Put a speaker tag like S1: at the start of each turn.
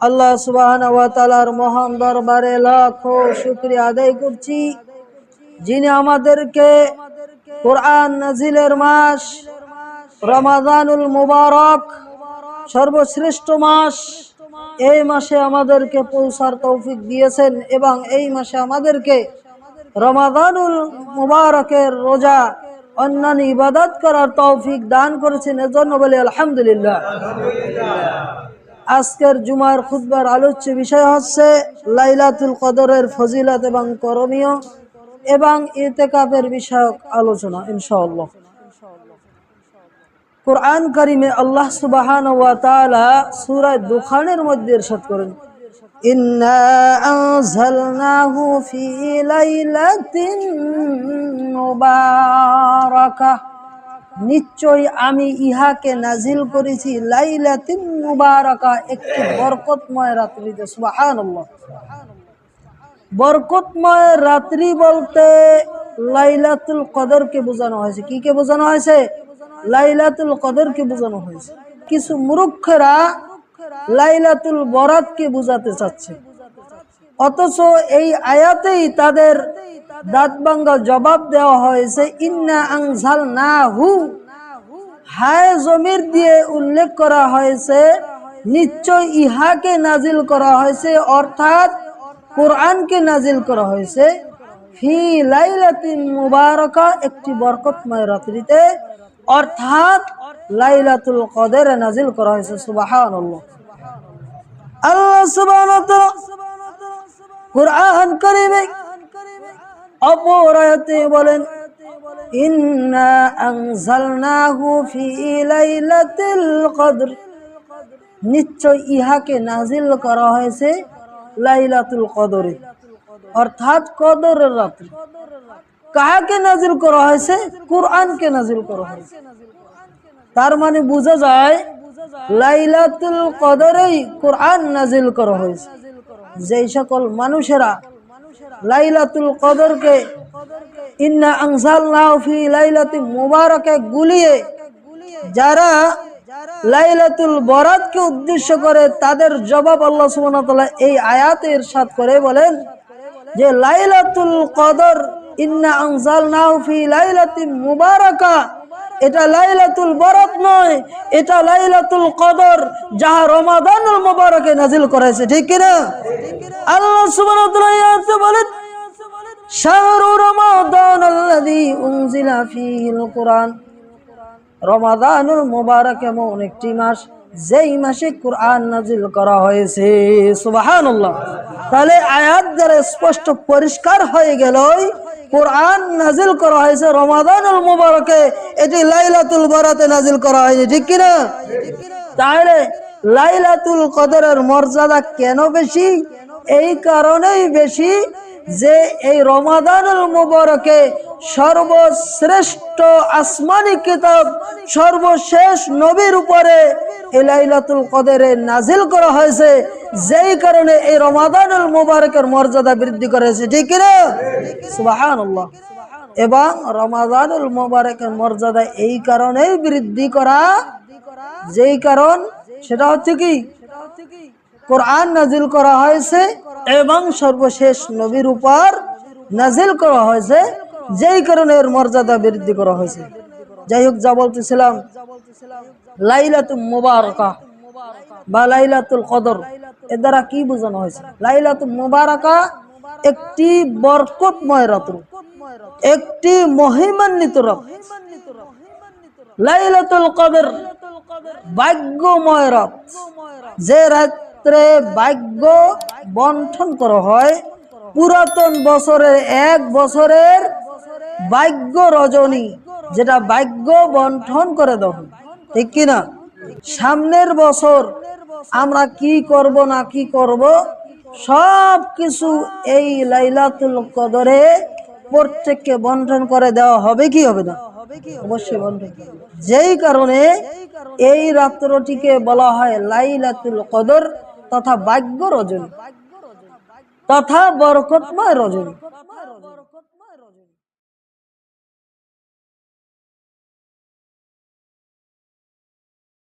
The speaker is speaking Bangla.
S1: আল্লাহ সুবাহান ওয়া তাআলার মহান দরবারে লাখো শুকরিয়া আদায় করছি। যিনি আমাদেরকে কোরআন নাজিলের মাস, রমাদানুল মুবারক, সর্বশ্রেষ্ঠ মাস, এই মাসে আমাদেরকে পৌঁছার তৌফিক দিয়েছেন এবং এই মাসে আমাদেরকে রমাদানুল মুবারকের রোজা, অন্যান্য ইবাদত করার তৌফিক দান করেছেন। এজন্য বলে আলহামদুলিল্লাহ। আজকের জুমার খুতবার আলোচ্য বিষয় হচ্ছে লাইলাতুল কদরের ফজিলত এবং করণীয় এবং ইতেকাফের বিষয়ক আলোচনা, ইনশাআল্লাহ। কোরআন করিমে আল্লাহ সুবাহান ওয়া তাআলা সূরা দুখানের মধ্যে ইরশাদ করেন, ইন্না আনজালনাহু ফি লাইলাতিন মুবারাকাহ নিশ্চয় আমি ইহাকে নাজিল করেছি লাইলাতিন মুবারাকা, একটি বরকতময় রাত্রিতে, সুবহানাল্লাহ। বরকতময় রাত্রি বলতে লাইলাতুল কদরকে বোঝানো হয়েছে। কি কে বোঝানো হয়েছে? লাইলাতুল কদরকে বোঝানো হয়েছে। কিছু মূর্খেরা লাইলাতুল বরাতকে বোঝাতে চাচ্ছে। অথচ এই আয়াতেই তাদের দাঁত জবাব দেওয়া হয়েছে, ইন্না আংঝাল না হু হায় জমির দিয়ে উল্লেখ করা হয়েছে, নিশ্চয় ইহাকে নাজিল করা হয়েছে, অর্থাৎ কোরআনকে নাজিল করা হয়েছে। ফি লাইলাতিন মুবারকা, একটি বরকতময় রাত্রিতে, অর্থাৎ লাইলাতুল কদরে নাজিল করা হয়েছে, সুবহানাল্লাহ। আল্লাহ সুবহানাহু ওয়া তাআলা কোরআন কারীমে অপর আয়াতে বলেন ইন্না আনজালনাহু ফি লাইলাতিল কদর। নিশ্চয় ইহাকে নাজিল করা হয়েছে লাইলাতুল কদরে, অর্থাৎ কদরের রাত্রি। কাহাকে নাজিল করা হয়েছে? কোরআনকে নাজিল করা হয়েছে। তার মানে বোঝা যায়, লাইলাতুল কদরেই কোরআন নাজিল করা হয়েছে। যেই সকল মানুষেরা লাইলাতুল কদরকে ইন্না ফি লাইলাতিন মুবারাকে গুলিয়ে যারা লাইলাতুল উদ্দেশ্য করে তাদের জবাব আল্লাহ সুবহানাহু এই করে বলেন যে লাইলাতুল কদর, ইন্না ফি মুবারাকা এটা লাইলাতুল বরাত নয়, এটা লাইলাতুল কদর, যাহা রমাদানুল মুবারকে নাজিল করেছে। ঠিক কি না আল্লাহ সুবহানাহু ওয়া তাআলা বলেন রমাদানুল মাস, যেই মাসে কোরআন নাজিল করা হয়েছে। তাহলে আয়াত দ্বারা স্পষ্ট পরিষ্কার হয়ে গেল কোরআন নাজিল করা হয়েছে রমাদানুল মুবারকে, এটি লাইলাতুল বরাতে নাজিল করা হয়েছে ঠিক কি না? তাহলে লাইলাতুল কদরের মর্যাদা কেন বেশি? এই কারণেই বেশি যে এই রমাদানুল মুবারকে সর্বশ্রেষ্ঠ আসমানি কিতাব, সর্বশেষ নবীর উপরে এই লাইলাতুল কদরে নাজিল করা হয়েছে। যেই কারণে এই রমাদানুল মুবারকের মর্যাদা বৃদ্ধি করেছে, ঠিক না? এবং রমাদানুল মুবারকের মর্যাদা এই কারণেই বৃদ্ধি করা, যেই কারণ সেটা হচ্ছে কি? কোরআন নাজিল করা হয়েছে এবং সর্বশেষ নবীর উপর নাজিল করা হয়েছে, যেই কারণে এর মর্যাদা বৃদ্ধি করা হয়েছে। যাই হোক, যা বলতেছিলাম, লাইলাতুল মুবারকা বা লাইলাতুল কদর এর দ্বারা কি বোঝানো হয়েছে? লাইলাতুল মুবারকা একটি বরকতময় রাত্র, একটি মহিমান্বিত রাত। লাইলাতুল কদর ভাগ্যময় রাত, যে রাত্রে ভাগ্য বন্টন করা হয়। পুরাতন বছরের এক বছরের ভাগ্য রজনী, যেটা ভাগ্য বন্টন করে দেওয়া ঠিক কিনা? সামনের বছর আমরা কি করব না কি করব, সব কিছু এই লাইলাতুল কদরে প্রত্যেককে বন্টন করে দেওয়া হবে কি হবে না? অবশ্যই বন্টন যেই কারণে এই রাত্রটিকে বলা হয় লাইলাতুল কদর তথা ভাগ্য রজনী। তথা বরকতময় রজনী।